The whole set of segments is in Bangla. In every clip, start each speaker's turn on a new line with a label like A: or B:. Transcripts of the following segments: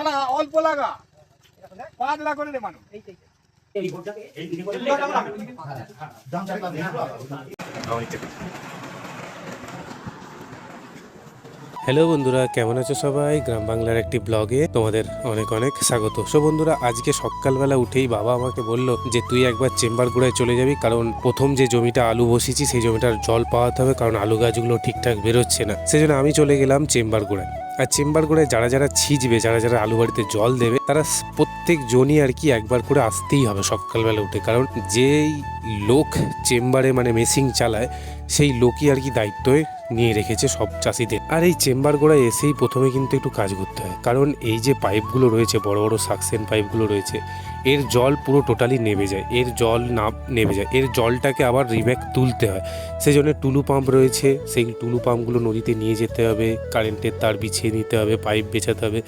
A: খালা, অল্প লাগা। করে মানুষ।
B: হ্যালো বন্ধুরা, কেমন আছো সবাই? গ্রাম বাংলার একটি ব্লগে তোমাদের অনেক অনেক স্বাগত। সো বন্ধুরা, আজকে সকালবেলা উঠেই বাবা আমাকে বলল যে তুই একবার চেম্বার গুড়ায় চলে যাবি, কারণ প্রথম যে জমিটা আলু বসিয়েছি, সেই জমিটার জল পাওয়াতে হবে, কারণ আলু গাছগুলো ঠিকঠাক বেরোচ্ছে না। সেই জন্য আমি চলে গেলাম চেম্বার গোড়ায়। আর চেম্বার করে যারা যারা ছিঁচবে, যারা যারা আলু বাড়িতে জল দেবে, তারা প্রত্যেক জনই আর কি একবার করে আসতেই হবে সকালবেলা উঠে। কারণ যেই লোক চেম্বারে মানে মেশিন চালায়, সেই লোকই আর কি দায়িত্বই নিয়ে রেখেছে সব চাষিদের। আর এই চেম্বার গোড়ায় এসেই প্রথমে কিন্তু একটু কাজ করতে হয়। কারণ এই যে পাইপগুলো রয়েছে, বড় বড় সাকসেন পাইপগুলো রয়েছে, এর জল পুরো টোটালি নেমে যায়। এর জল না নেমে যায়। এর জলটাকে আবার রিব্যাক তুলতে হয়। সেই জন্য টুলু পাম্প রয়েছে। সেই টুলু পাম্পগুলো নদীতে নিয়ে যেতে হবে। কারেন্টের তার বিছিয়ে নিতে হবে, পাইপ বেছাতে হবে।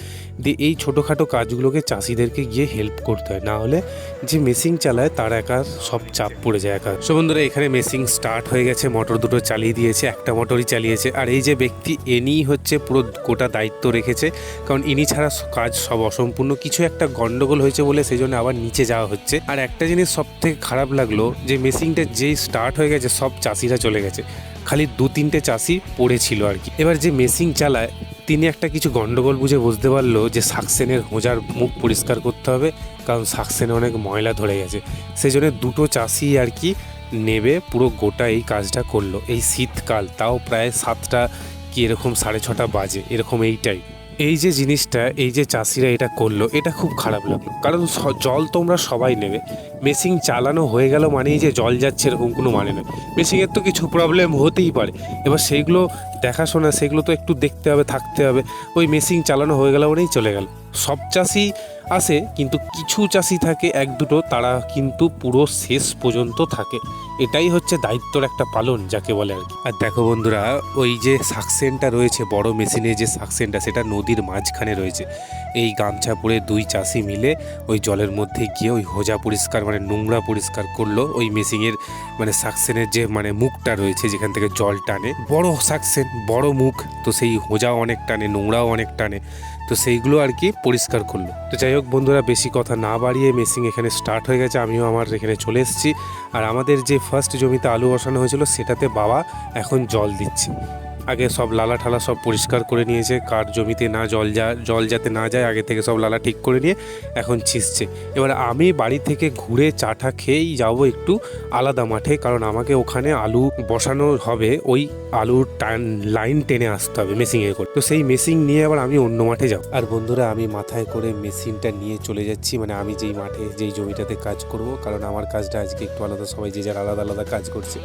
B: দিয়ে এই ছোটোখাটো কাজগুলোকে চাষিদেরকে গিয়ে হেল্প করতে হয়। না হলে যে মেশিন চালায়, তার একা সব চাপ পড়ে যায় একা। সো বন্ধুরা, এখানে মেশিন স্টার্ট হয়ে গেছে। মোটর দুটো চালিয়ে দিয়েছে। একটা মোটরই চালিয়েছে। আর এই যে ব্যক্তি এনিই হচ্ছে পুরো গোটা দায়িত্ব রেখেছে, কারণ ইনি ছাড়া কাজ সব অসম্পূর্ণ। কিছু একটা গন্ডগোল হয়েছে বলে সেই জন্য আবার নিচে যাওয়া হচ্ছে। আর একটা জিনিস সব থেকে খারাপ লাগল, যে মেশিনটা যেই স্টার্ট হয়ে গেছে, সব চাষিরা চলে গেছে। খালি দু তিনটে চাষি পড়েছিল আর কি। এবার যে মেশিন চালায়, তিনি একটা কিছু গন্ডগোল বুঝে বুঝতে পারল যে সাকসেনের হোজার মুখ পরিষ্কার করতে হবে, কারণ সাকসেনে অনেক ময়লা ধরে গেছে। সেই জন্য দুটো চাষি আর কি নেবে, পুরো গোটা এই কাজটা করল। এই শীতকাল, তাও প্রায় সাতটা কি এরকম সাড়ে ছটা বাজে, এরকম এইটাই। এই যে জিনিসটা, এই যে চাষিরা এটা করল, এটা খুব খারাপ লাগল। কারণ জল তোমরা সবাই নেবে। মেশিন চালানো হয়ে গেল মানেই যে জল যাচ্ছে এরকম কোনো মানে নয়। মেশিনের তো কিছু প্রবলেম হতেই পারে। এবার সেইগুলো দেখাশোনা, সেগুলো তো একটু দেখতে হবে, থাকতে হবে। ওই মেশিন চালানো হয়ে গেল মানেই চলে গেল। সব চাষি আসে, কিন্তু কিছু চাষি থাকে, এক দুটো, তারা কিন্তু পুরো শেষ পর্যন্ত থাকে। এটাই হচ্ছে দায়িত্বর একটা পালন, যাকে বলে আর কি। আর দেখো বন্ধুরা, ওই যে সাকসেনটা রয়েছে, বড় মেশিনে যে সাকসেনটা সেটা নদীর মাঝখানে রয়েছে। এই গামছা পরে দুই চাষি মিলে ওই জলের মধ্যে গিয়ে ওই হোজা পরিষ্কার মানে নোংরা পরিষ্কার করল। ওই মেশিনের মানে সাকসেনের যে মানে মুখটা রয়েছে, যেখান থেকে জল টানে। বড় সাকসেন বড় মুখ, তো সেই হোজাও অনেক টানে, নোংরাও অনেক টানে। তো সেইগুলো আর কি পরিষ্কার করল। তো যাই হোক বন্ধুরা, বেশি কথা না বাড়িয়ে মেশিং এখানে স্টার্ট হয়ে গেছে, আমিও আমার এখানে চলে এসেছি। আর আমাদের যে ফার্স্ট জমিতে আলু বসানো হয়েছিল, সেটাতে বাবা এখন জল দিচ্ছে। আগে সব লালা ঠালা সব পরিষ্কার করে নিয়েছে, কার জমিতে না জল যা, জল যাতে না যায়, আগে থেকে সব লালা ঠিক করে নিয়ে এখন ছিসছে এবার আমি বাড়ি থেকে ঘুরে চাটা খেয়েই যাব একটু আলাদা মাঠে, কারণ আমাকে ওখানে আলু বসানো হবে, ওই আলুর টান, লাইন টেনে আসতে হবে মেশিনে করে। তো সেই মেশিন নিয়ে আবার আমি অন্য মাঠে যাব। আর বন্ধুরা, আমি মাথায় করে মেশিনটা নিয়ে চলে যাচ্ছি মানে আমি যেই মাঠে, যেই জমিটাতে কাজ করব, কারণ আমার কাজটা আজকে একটু আলাদা, সবাই যে যার আলাদা আলাদা কাজ করছে।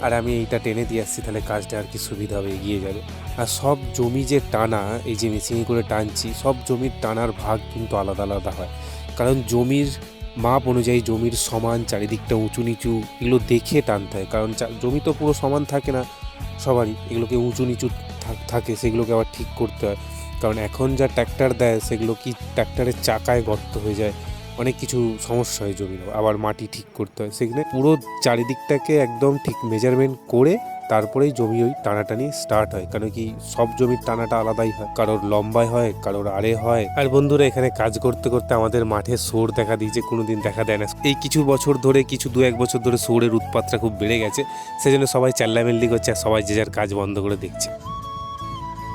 B: আর আমি এইটা টেনে দিয়ে আসছি, তাহলে কাজটা আর কি সুবিধা হবে, এগিয়ে যাবে। আর সব জমি যে টানা, এই যে মেশিন করে টানছি, সব জমির টানার ভাগ কিন্তু আলাদা আলাদা হয়। কারণ জমির মাপ অনুযায়ী জমির সমান, চারিদিকটা উঁচু নিচু, এগুলো দেখে টানতে হয়। কারণ জমি তো পুরো সমান থাকে না সবারই, এগুলোকে উঁচু নিচু থাকে, সেগুলোকে আবার ঠিক করতে হয়। কারণ এখন যা ট্র্যাক্টর দেয়, সেগুলো কি ট্র্যাক্টরের চাকায় গর্ত হয়ে যায়। অনেক কিছু সমস্যা হয় জমির, আবার মাটি ঠিক করতে হয়। সেখানে পুরো চারিদিকটাকে একদম ঠিক মেজারমেন্ট করে তারপরেই জমি ওই টানাটানি স্টার্ট হয়। কারণ কি সব জমির টানাটা আলাদাই হয়। কারোর লম্বায় হয়, কারোর আড়ে হয়। আর বন্ধুরা, এখানে কাজ করতে করতে আমাদের মাঠে সোর দেখা দিয়েছে, কোনোদিন দেখা দেয় না। এই কিছু বছর ধরে, কিছু দু এক বছর ধরে সোরের উৎপাতটা খুব বেড়ে গেছে। সেজন্য সবাই চেল্লামেল্লি করছে আর সবাই যে যার কাজ বন্ধ করে দেখছে।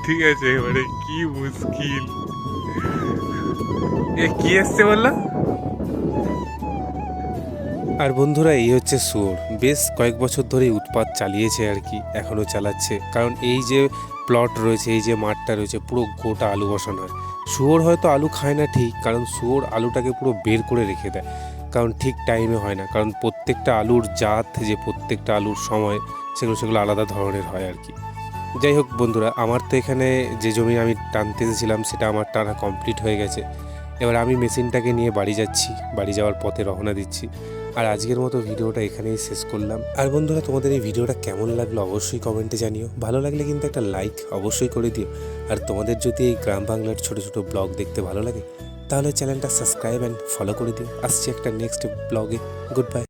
C: ঠিক আছে, এবারে কি মুশকিল। এ, কি এসছে বলল?
B: আর বন্ধুরা, এই হচ্ছে শুয়োর বেশ কয়েক বছর ধরে উৎপাত চালিয়েছে আর কি, এখনও চালাচ্ছে। কারণ এই যে প্লট রয়েছে, এই যে মাঠটা রয়েছে, পুরো গোটা আলু বসানোর। শুয়োর হয়তো আলু খায় না ঠিক, কারণ শুয়োর আলুটাকে পুরো বের করে রেখে দেয়। কারণ ঠিক টাইমে হয় না, কারণ প্রত্যেকটা আলুর জাত, যে প্রত্যেকটা আলুর সময়, সেগুলো সেগুলো আলাদা ধরনের হয় আর কি। যাই হোক বন্ধুরা, আমার তো এখানে যে জমি আমি টানতে এসেছিলাম, সেটা আমার টানা কমপ্লিট হয়ে গেছে। এবার আমি মেশিনটাকে নিয়ে বাড়ি যাচ্ছি, বাড়ি যাওয়ার পথে রওনা দিচ্ছি। আর আজকের মতো ভিডিওটা এখানেই শেষ করলাম। আর বন্ধুরা, তোমাদের এই ভিডিওটা কেমন লাগল অবশ্যই কমেন্টে জানিও। ভালো লাগলে কিন্তু একটা লাইক অবশ্যই করে দিও। আর তোমাদের যদি এই গ্রাম বাংলার ছোটো ছোটো ব্লগ দেখতে ভালো লাগে, তাহলে চ্যানেলটা সাবস্ক্রাইব অ্যান্ড ফলো করে দিও। আসছি একটা নেক্সট ব্লগে গুড বাই